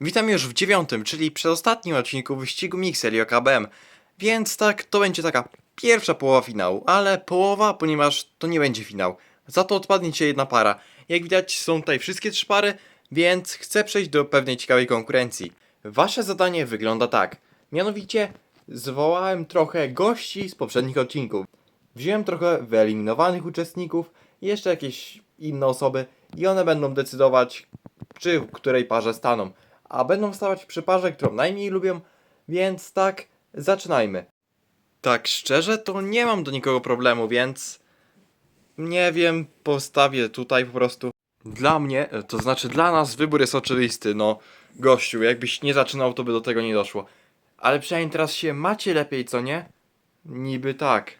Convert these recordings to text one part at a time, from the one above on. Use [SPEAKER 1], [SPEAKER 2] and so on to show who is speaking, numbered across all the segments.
[SPEAKER 1] Witam już w dziewiątym, czyli przedostatnim odcinku wyścigu Mixer i OKBM. Więc tak, to będzie taka pierwsza połowa finału, ale połowa, ponieważ to nie będzie finał. Za to odpadnie ci jedna para. Jak widać są tutaj wszystkie trzy pary, więc chcę przejść do pewnej ciekawej konkurencji. Wasze zadanie wygląda tak. Mianowicie zwołałem trochę gości z poprzednich odcinków. Wziąłem trochę wyeliminowanych uczestników jeszcze jakieś inne osoby i one będą decydować, czy w której parze staną. A będą stawać przy parze, którą najmniej lubią, więc tak, zaczynajmy. Tak szczerze, to nie mam do nikogo problemu, więc nie wiem, postawię tutaj po prostu. Dla mnie, to znaczy dla nas wybór jest oczywisty, no gościu, jakbyś nie zaczynał, to by do tego nie doszło. Ale przynajmniej teraz się macie lepiej, co nie? Niby tak.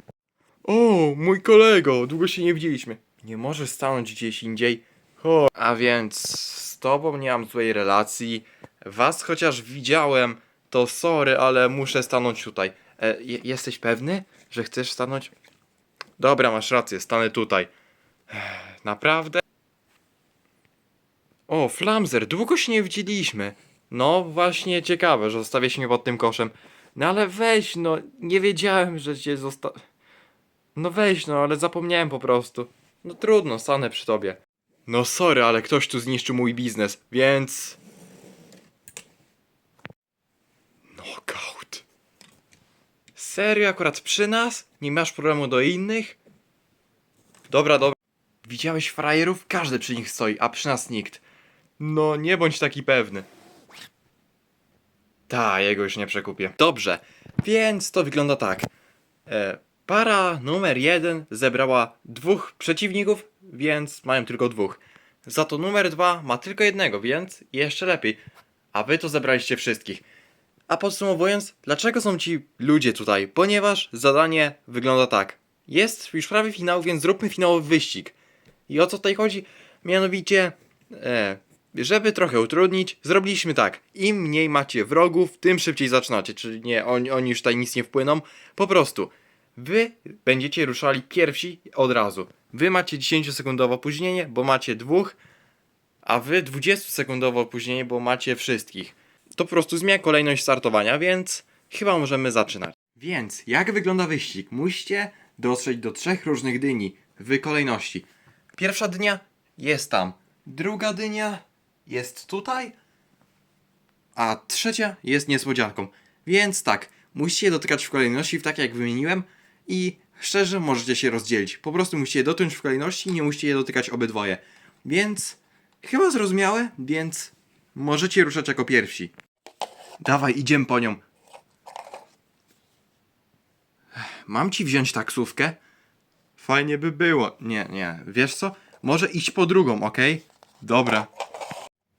[SPEAKER 1] O, mój kolego, długo się nie widzieliśmy. Nie możesz stanąć gdzieś indziej. O, a więc z tobą nie mam złej relacji. Was chociaż widziałem, to sorry, ale muszę stanąć tutaj. E, je- jesteś pewny, że chcesz stanąć? Dobra, masz rację, stanę tutaj. Ech, Naprawdę? O, Flamzer, długo się nie widzieliśmy. No właśnie, ciekawe, że zostawiłeś mnie pod tym koszem. No ale weź, no, nie wiedziałem, że cię zosta... No weź, no, ale zapomniałem po prostu. No trudno, stanę przy tobie. No sorry, ale ktoś tu zniszczył mój biznes, więc... Knockout. Serio, akurat przy nas? Nie masz problemu do innych? Dobra, dobra. Widziałeś frajerów? Każdy przy nich stoi, a przy nas nikt. No, nie bądź taki pewny. Ta, jego już nie przekupię. Dobrze, więc to wygląda tak. E, para numer jeden zebrała dwóch przeciwników, więc mają tylko dwóch. Za to numer dwa ma tylko jednego, więc jeszcze lepiej. A wy to zebraliście wszystkich. A podsumowując, dlaczego są ci ludzie tutaj? Ponieważ zadanie wygląda tak. Jest już prawie finał, więc zróbmy finałowy wyścig. I o co tutaj chodzi? Mianowicie, e, żeby trochę utrudnić, zrobiliśmy tak. Im mniej macie wrogów, tym szybciej zaczynacie. Czyli nie, oni, oni już tutaj nic nie wpłyną. Po prostu, wy będziecie ruszali pierwsi od razu. Wy macie 10-sekundowe opóźnienie, bo macie dwóch, a wy 20-sekundowe opóźnienie, bo macie wszystkich. To po prostu zmienia kolejność startowania, więc chyba możemy zaczynać. Więc, jak wygląda wyścig? Musicie dotrzeć do trzech różnych dyni w kolejności. Pierwsza dynia jest tam, druga dynia jest tutaj, a trzecia jest niespodzianką. Więc tak, musicie dotykać w kolejności, w tak jak wymieniłem i szczerze możecie się rozdzielić. Po prostu musicie dotknąć w kolejności nie musicie je dotykać obydwoje. Więc chyba zrozumiałe, więc możecie ruszać jako pierwsi. Dawaj, idziemy po nią. Mam ci wziąć taksówkę? Fajnie by było. Nie, nie. Wiesz co? Może iść po drugą, okej? Dobra.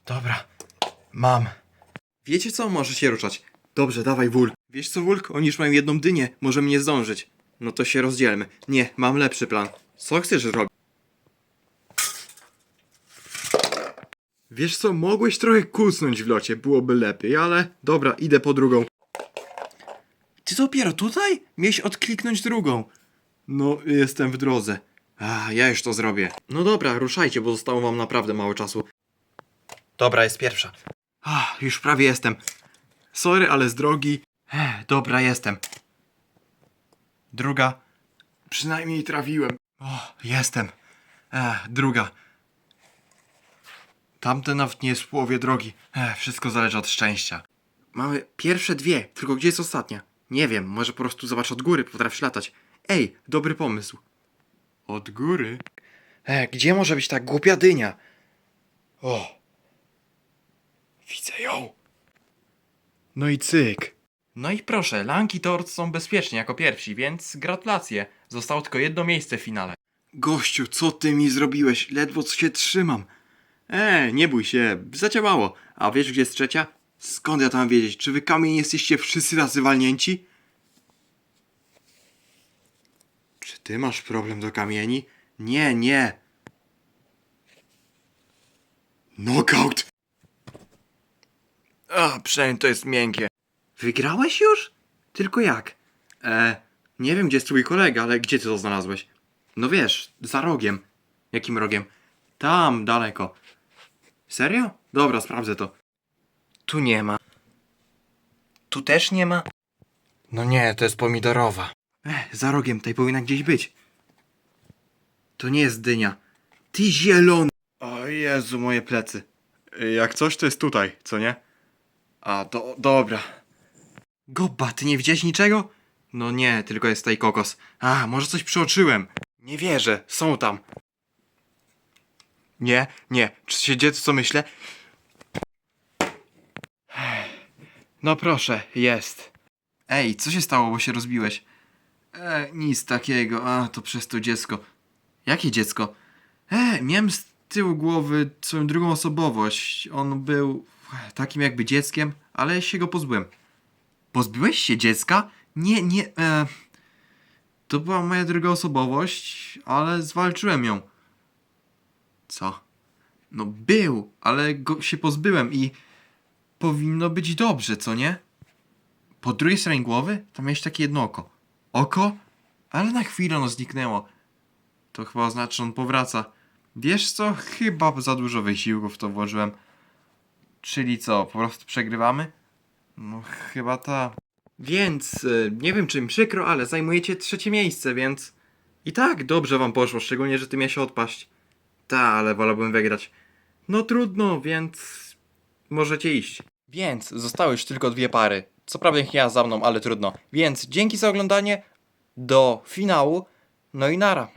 [SPEAKER 1] Dobra. Mam. Wiecie co? Może się ruszać. Dobrze, dawaj Wulk. Wiesz co, Wulk? Oni już mają jedną dynię. Możemy nie zdążyć. No to się rozdzielmy. Nie, mam lepszy plan. Co chcesz robić? Wiesz co, mogłeś trochę kusnąć w locie, byłoby lepiej, ale dobra, idę po drugą. Ty dopiero tutaj? Miałeś odkliknąć drugą. No, jestem w drodze. A, ja już to zrobię. No dobra, ruszajcie, bo zostało wam naprawdę mało czasu. Dobra, jest pierwsza. A, już prawie jestem. Sorry, ale z drogi. Ech, dobra, jestem. Druga. Przynajmniej trafiłem. O, jestem. Ech, druga. Tamte nawet nie jest w połowie drogi. Ech, wszystko zależy od szczęścia. Mamy pierwsze dwie, tylko gdzie jest ostatnia? Nie wiem, może po prostu zobacz od góry, potrafisz latać. Ej, dobry pomysł. Od góry? E, gdzie może być ta głupia dynia? O! Widzę ją! No i cyk. No i proszę, Lanki Tort są bezpieczni jako pierwsi, więc gratulacje. Zostało tylko jedno miejsce w finale. Gościu, co ty mi zrobiłeś? Ledwo co się trzymam. E, nie bój się, zadziałało. A wiesz gdzie jest trzecia? Skąd ja tam wiedzieć? Czy wy kamień jesteście wszyscy tacy walnięci? Czy ty masz problem do kamieni? Nie, nie. Knockout! A, przynajmniej to jest miękkie. Wygrałeś już? Tylko jak? E, nie wiem gdzie jest twój kolega, ale gdzie ty to znalazłeś? No wiesz, za rogiem. Jakim rogiem? Tam, daleko. Serio? Dobra, sprawdzę to. Tu nie ma. Tu też nie ma? No nie, to jest pomidorowa. Ech, za rogiem tej powinna gdzieś być. To nie jest dynia. Ty zielony! O Jezu, moje plecy. Jak coś, to jest tutaj, co nie? A, do, dobra. Goba, ty nie widziałeś niczego? No nie, tylko jest tutaj kokos. A, może coś przeoczyłem. Nie wierzę, są tam. Nie, nie, czy się dzieje co myślę? No proszę, jest. Ej, co się stało, bo się rozbiłeś? E, nic takiego, a to przez to dziecko. Jakie dziecko? E, miałem z tyłu głowy swoją drugą osobowość. On był takim jakby dzieckiem, ale się go pozbyłem. Pozbyłeś się dziecka? Nie, nie, e, To była moja druga osobowość, ale zwalczyłem ją. Co? No był, ale go się pozbyłem i powinno być dobrze, co nie? Po drugiej stronie głowy tam miałeś takie jedno oko. Oko? Ale na chwilę ono zniknęło. To chyba oznacza, że on powraca. Wiesz co? Chyba za dużo wysiłków w to włożyłem. Czyli co, po prostu przegrywamy? No chyba ta. Więc e, nie wiem czy mi przykro, ale zajmujecie trzecie miejsce, więc i tak dobrze wam poszło, szczególnie, że ty miałeś odpaść. Ta, ale wolałbym wygrać. No trudno, więc możecie iść. Więc zostały już tylko dwie pary. Co prawda ich ja za mną, ale trudno. Więc dzięki za oglądanie. Do finału. No i nara.